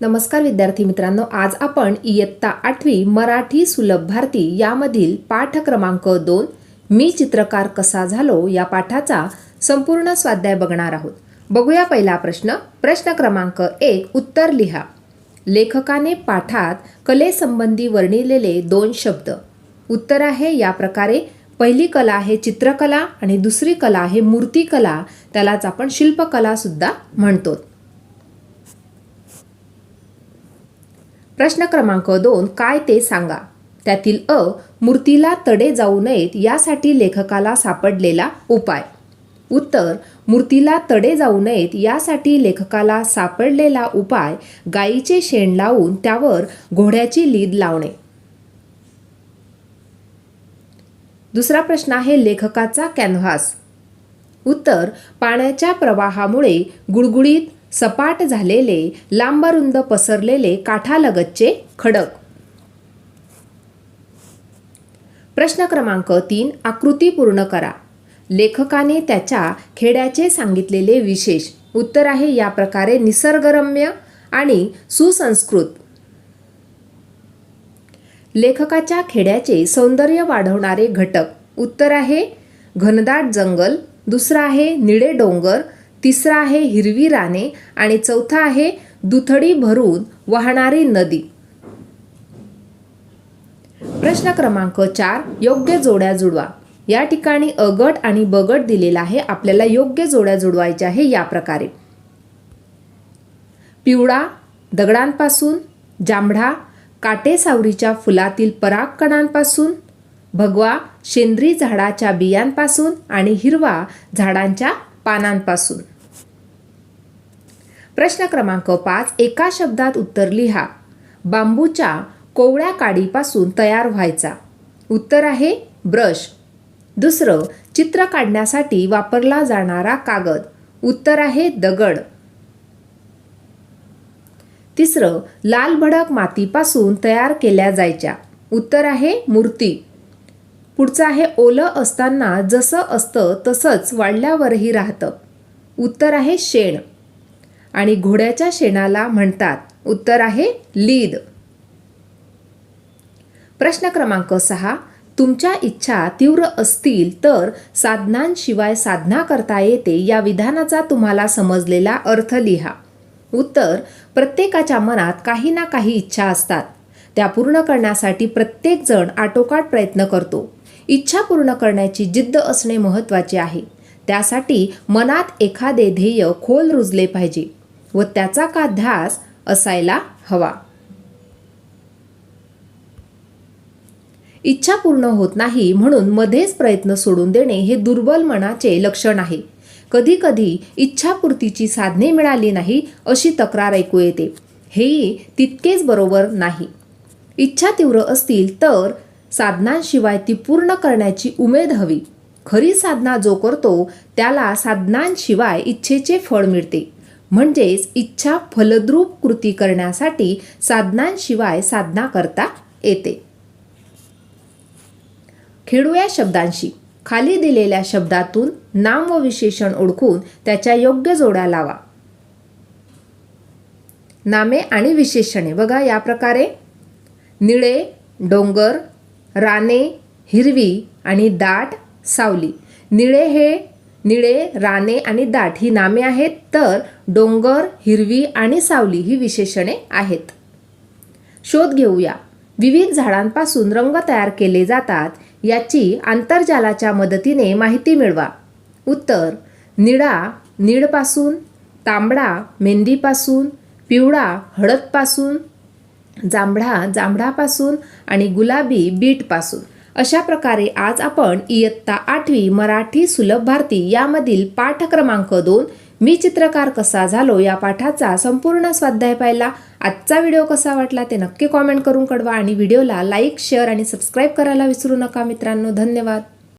नमस्कार विद्यार्थी मित्रांनो आज आपण इयत्ता आठवी मराठी सुलभ भारती यामधील पाठ क्रमांक दोन मी चित्रकार कसा झालो या पाठाचा संपूर्ण स्वाध्याय बघणार आहोत. बघूया पहिला प्रश्न. प्रश्न क्रमांक एक उत्तर लिहा. लेखकाने पाठात कलेसंबंधी वर्णिलेले दोन शब्द. उत्तर आहे या प्रकारे पहिली कला आहे चित्रकला आणि दुसरी कला आहे मूर्तिकला त्यालाच आपण शिल्पकलासुद्धा म्हणतो. प्रश्न क्रमांक दोन काय ते सांगा? त्यातील अ मूर्तीला तडे जाऊ नयेत यासाठी लेखकाला सापडलेला उपाय. उत्तर मूर्तीला तडे जाऊ नयेत यासाठी लेखकाला सापडलेला उपाय गायीचे शेण लावून त्यावर घोड्याची लीद लावणे. दुसरा प्रश्न आहे लेखकाचा कॅनव्हास. उत्तर पाण्याच्या प्रवाहामुळे गुळगुळीत सपाट झालेले लांबरुंद पसरलेले काठालगतचे खडक. प्रश्न क्रमांक तीन आकृती पूर्ण करा. लेखकाने त्याच्या खेड्याचे सांगितलेले विशेष. उत्तर आहे या प्रकारे निसर्गरम्य आणि सुसंस्कृत. लेखकाच्या खेड्याचे सौंदर्य वाढवणारे घटक. उत्तर आहे घनदाट जंगल. दुसरा आहे निळे डोंगर. तिसरा आहे हिरवी राने आणि चौथा आहे दुथडी भरून वाहणारी नदी. प्रश्न क्रमांक चार योग्य जोड्या जुडवा. या ठिकाणी अगट आणि बगट दिलेला आहे. आपल्याला योग्य जोड्या जुडवायच्या आहे या प्रकारे. पिवळा दगडांपासून जांभळा काटेसावरीच्या फुलातील परागकणांपासून भगवा शेंद्री झाडाच्या बियांपासून आणि हिरवा झाडांच्या पानांपासून. प्रश्न क्रमांक पाच एका शब्दात उत्तर लिहा. बांबूच्या कोवळ्या काडीपासून तयार व्हायचा. उत्तर आहे ब्रश. दुसरं चित्र काढण्यासाठी वापरला जाणारा कागद. उत्तर आहे दगड. तिसरं लाल भडक मातीपासून तयार केल्या जायच्या. उत्तर आहे मूर्ती. पुढचं आहे ओलं असताना जसं असतं तसंच वाढल्यावरही राहतं. उत्तर आहे शेण. आणि घोड्याच्या शेणाला म्हणतात उत्तर आहे लीद. प्रश्न क्रमांक सहा तुमच्या इच्छा तीव्र असतील तर साधनांशिवाय साधना करता येते या विधानाचा तुम्हाला समजलेला अर्थ लिहा. उत्तर प्रत्येकाच्या मनात काही ना काही इच्छा असतात. त्या पूर्ण करण्यासाठी प्रत्येकजण आटोकाट प्रयत्न करतो. इच्छा पूर्ण करण्याची जिद्द असणे महत्त्वाचे आहे. त्यासाठी मनात एखादे ध्येय खोल रुजले पाहिजे व त्याचा का ध्यास असायला हवा. इच्छा पूर्ण होत नाही म्हणून मध्येच प्रयत्न सोडून देणे हे दुर्बल मनाचे लक्षण आहे. कधीकधी इच्छापूर्तीची साधने मिळाली नाही अशी तक्रार ऐकू येते. हेही तितकेच बरोबर नाही. इच्छा तीव्र असतील तर साधनांशिवाय ती पूर्ण करण्याची उमेद हवी. खरी साधना जो करतो त्याला साधनांशिवाय इच्छेचे फळ मिळते. म्हणजेच इच्छा फलद्रूप कृती करण्यासाठी साधनांशिवाय साधना करता येते. खेळूया शब्दांशी. खाली दिलेल्या शब्दातून नाम व विशेषण ओळखून त्याच्या योग्य जोड्या लावा. नामे आणि विशेषणे बघा या प्रकारे. निळे डोंगर राने हिरवी आणि दाट सावली. निळे हे निळे राने आणि दाट ही नामे आहेत तर डोंगर हिरवी आणि सावली ही विशेषणे आहेत. शोध घेऊया. विविध झाडांपासून रंग तयार केले जातात याची आंतरजालाच्या मदतीने माहिती मिळवा. उत्तर निळा नीळपासून तांबडा मेंदीपासून पिवळा हळदपासून जांभळा जांभळापासून आणि गुलाबी बीटपासून. अशा प्रकारे आज आपण इयत्ता आठवी मराठी सुलभ भारती यामधील पाठ क्रमांक दोन मी चित्रकार कसा झालो या पाठाचा संपूर्ण स्वाध्याय पाहिला. आजचा व्हिडिओ कसा वाटला ते नक्की कॉमेंट करून कळवा आणि व्हिडिओला लाईक शेअर आणि सबस्क्राईब करायला विसरू नका मित्रांनो. धन्यवाद.